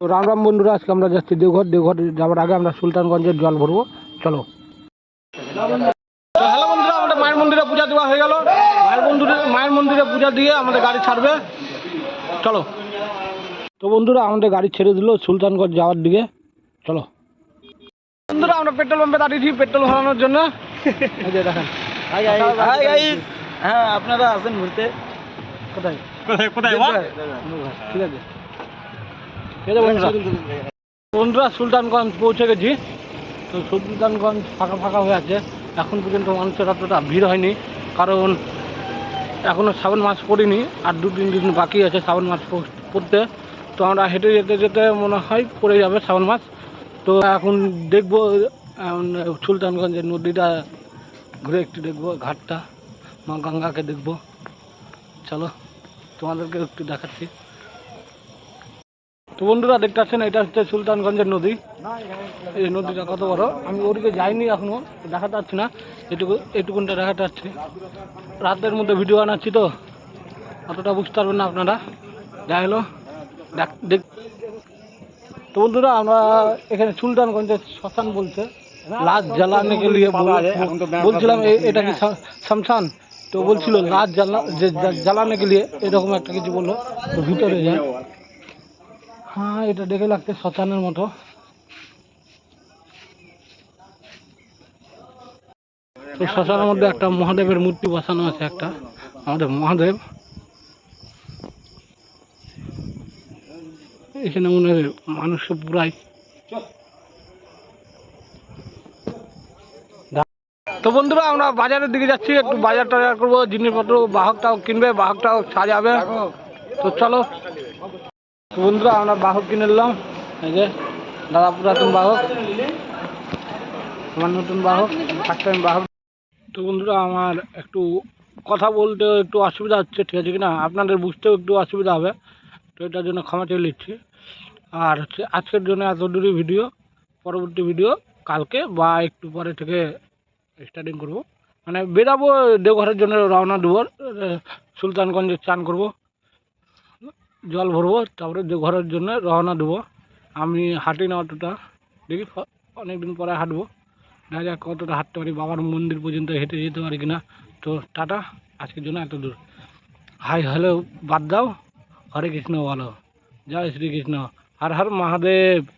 তো রাম রাম বন্ধুরা আজকে আমরা যাচ্ছি দেওঘর। দেওঘর যাওয়ার আগে আমরা সুলতানগঞ্জের জল ভরবো। চলো। হ্যালো বন্ধুরা আমাদের মায়ের মন্দিরে পূজা দেওয়া হয়ে গেল। মায়ের মন্দিরে মায়ের মন্দিরে পূজা দিয়ে আমাদের গাড়ি ছাড়বে। চলো। তো বন্ধুরা আমাদের গাড়ি ছেড়ে দিল সুলতানগঞ্জ যাওয়ার দিকে। চলো। বন্ধুরা আমরা পেট্রোল পাম্পে দাঁড়িয়েছি পেট্রোল ভরানোর জন্য। দেখেন। হ্যাঁ আপনারা আছেন ঘুরতে কোথায়? কোথায় কোথায় ঠিক আছে। বন্ধুরা, সুলতানগঞ্জ পৌঁছে গেছি। তো সুলতানগঞ্জ ফাঁকা ফাঁকা হয়ে আছে। এখন পর্যন্ত মানুষের অতটা ভিড় হয়নি। কারণ এখনও শ্রাবণ মাস পড়িনি, আর দু তিন দিন বাকি আছে শ্রাবণ মাস পড়- পড়তে। তো আমরা হেঁটে যেতে যেতে মনে হয় পড়ে যাবে শ্রাবণ মাস। তো এখন দেখব সুলতানগঞ্জের নদীটা, ঘুরে একটু দেখব, ঘাটটা, মা গঙ্গাকে দেখব। চলো তোমাদেরকে একটু দেখাচ্ছি। তো বন্ধুরা দেখতে পাচ্ছেন, এটা হচ্ছে সুলতানগঞ্জের নদী। এই নদীটা কত বড়? আমি ওদিকে যাইনি এখনও, দেখাতে পারছি না। এটুকু এটুকুনটা দেখাতে পারছি রাতের মধ্যে ভিডিও বানাচ্ছি তো। অতটা বুঝতে পারবেন না আপনারা। যাই হলো দেখ- তো বন্ধুরা, আমরা এখানে সুলতানগঞ্জের শ্মশান বলছে। লাশ জ্বালানে লিয়ে বলছিলাম এটা কি শ্মশান? তো বলছিল লাশ জ্বালা জ্বালানে লিয়ে এরকম একটা কিছু বলল। ভিতরে যায় এটা দেখে লাগছে শ্মশানের মতো। তো শ্মশানের মধ্যে একটা মহাদেবের মূর্তি বসানো আছে একটা, আমাদের মহাদেব। এখানে মনে হয় মানুষ পুরাই তো বন্ধুরা, আমরা বাজারের দিকে যাচ্ছি, একটু বাজার টাজার করব, জিনিসপত্র, বাহকটাও কিনবে, বাহকটাও সাজাবে। তো চলো। বন্ধুরা, আমরা বাহক কিনে নিলাম। এই যে, দাদা পুরাতন বাহক। আমার নতুন বাহক ফার্স্ট টাইম বাহক। তো বন্ধুরা, আমার একটু কথা বলতে একটু অসুবিধা হচ্ছে, ঠিক আছে কিনা? আপনাদের বুঝতেও একটু অসুবিধা হবে, তো এটার জন্য ক্ষমা চেয়ে নিচ্ছি। আর হচ্ছে, আজকের জন্য এত দূরই ভিডিও পরবর্তী ভিডিও কালকে বা একটু পরে থেকে স্টার্টিং করব। মানে বেরাবো দেওঘরের জন্য রওনা দেবো সুলতানগঞ্জে চান করব। জল ভরবো, তারপরে ঘরের জন্য রওনা দেবো। আমি হাঁটি না অতটা, দেখি অনেক অনেকদিন পরে হাঁটবো। দেখা যাক কতটা হাঁটতে পারি, বাবার মন্দির পর্যন্ত হেঁটে যেতে পারি কিনা। তো টাটা, আজকের জন্য এত দূর। হাই, হ্যালো, বাদ দাও। হরে কৃষ্ণ বলো। জয় শ্রীকৃষ্ণ। হর হর মহাদেব।